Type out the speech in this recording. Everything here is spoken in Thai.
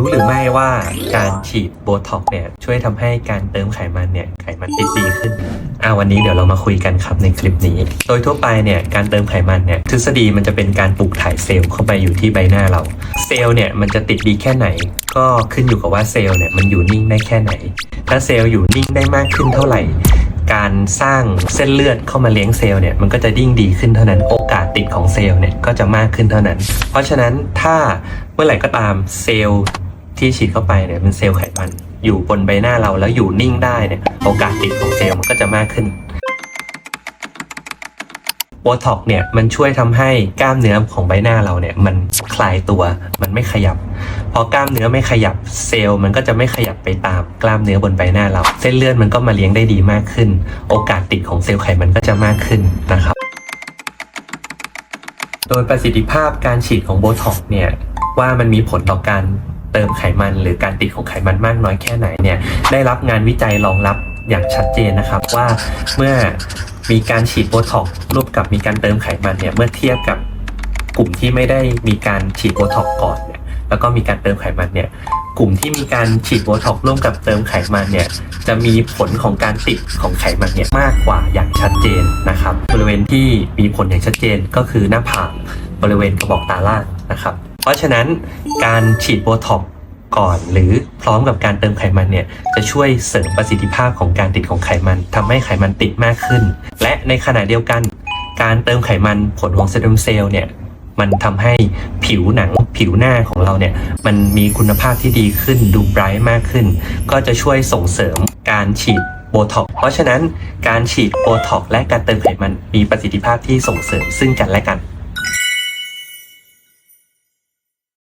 รู้หรือไม่ว่าการฉีดโบท็อกเนี่ยช่วยทำให้การเติมไขมันเนี่ยไขมันติดดีขึ้นอ่าวันนี้เดี๋ยวเรามาคุยกันครับในคลิปนี้ โดยทั่วไปเนี่ยการเติมไขมันเนี่ยทฤษฎีมันจะเป็นการปลูกถ่ายเซลล์เข้าไปอยู่ที่ใบหน้าเรา เซลล์เนี่ยมันจะติดดีแค่ไหน ก็ขึ้นอยู่กับว่าเซลล์เนี่ยมันอยู่นิ่งได้แค่ไหน ถ้าเซลล์อยู่นิ่งได้มากขึ้นเท่าไหร่การสร้างเส้นเลือดเข้ามาเลี้ยงเซลล์เนี่ยมันก็จะยิ่งดีขึ้นเท่านั้นโอกาสติดของเซลล์เนี่ยก็จะมากขึ้นเท่านั้น เพราะฉะนั้นถ้าเมื่อไหร่ก็ตามเซลล์ ที่ฉีดเข้าไปเนี่ยเป็นเซลล์ไขมัน อยู่บนใบหน้าเราแล้วอยู่นิ่งได้เนี่ยโอกาสติดของเซลล์มันก็จะมากขึ้นโบท็อกเนี่ยมันช่วยทำให้กล้ามเนื้อของใบหน้าเราเนี่ยมันคลายตัวมันไม่ขยับ พอกล้ามเนื้อไม่ขยับเซลล์มันก็จะไม่ขยับไปตามกล้ามเนื้อบนใบหน้าเรา เส้นเลือดมันก็มาเลี้ยงได้ดีมากขึ้น โอกาสติดของเซลล์ไขมันก็จะมากขึ้นนะครับ โดยประสิทธิภาพการฉีดของโบท็อกเนี่ยว่ามันมีผลต่อการ เติมไขมันหรือการติดของไขมันมากน้อยแค่ไหนเนี่ยได้รับงานวิจัยรองรับอย่างชัดเจนนะครับว่าเมื่อมีการฉีดโบท็อกซ์ร่วมกับมีการเติมไขมันเนี่ยเมื่อเทียบกับกลุ่มที่ไม่ได้มีการฉีดโบท็อกซ์ก่อนเนี่ยแล้วก็มีการเติมไขมันเนี่ยกลุ่มที่มีการฉีดโบท็อกซ์ร่วมกับเติมไขมันเนี่ยจะมีผลของการติดของไขมันเนี่ยมากกว่าอย่างชัดเจนนะครับ บริเวณที่มีผลอย่างชัดเจนก็คือหน้าผากบริเวณกระบอกตาล่างนะครับ เพราะฉะนั้นการฉีดโบท็อกก่อน หรือพร้อมกับการเติมไขมันเนี่ยจะช่วยเสริมประสิทธิภาพของการติดของไขมันทำให้ไขมันติดมากขึ้น และในขณะเดียวกัน การเติมไขมันผลของสเต็มเซลล์เนี่ยมันทำให้ผิวหนังผิวหน้าของเราเนี่ยมันมีคุณภาพที่ดีขึ้นดูไบรท์มากขึ้น ก็จะช่วยส่งเสริมการฉีดโบท็อกเพราะฉะนั้นการฉีดโบท็อกและการเติมไขมันมีประสิทธิภาพที่ส่งเสริมซึ่งกันและกัน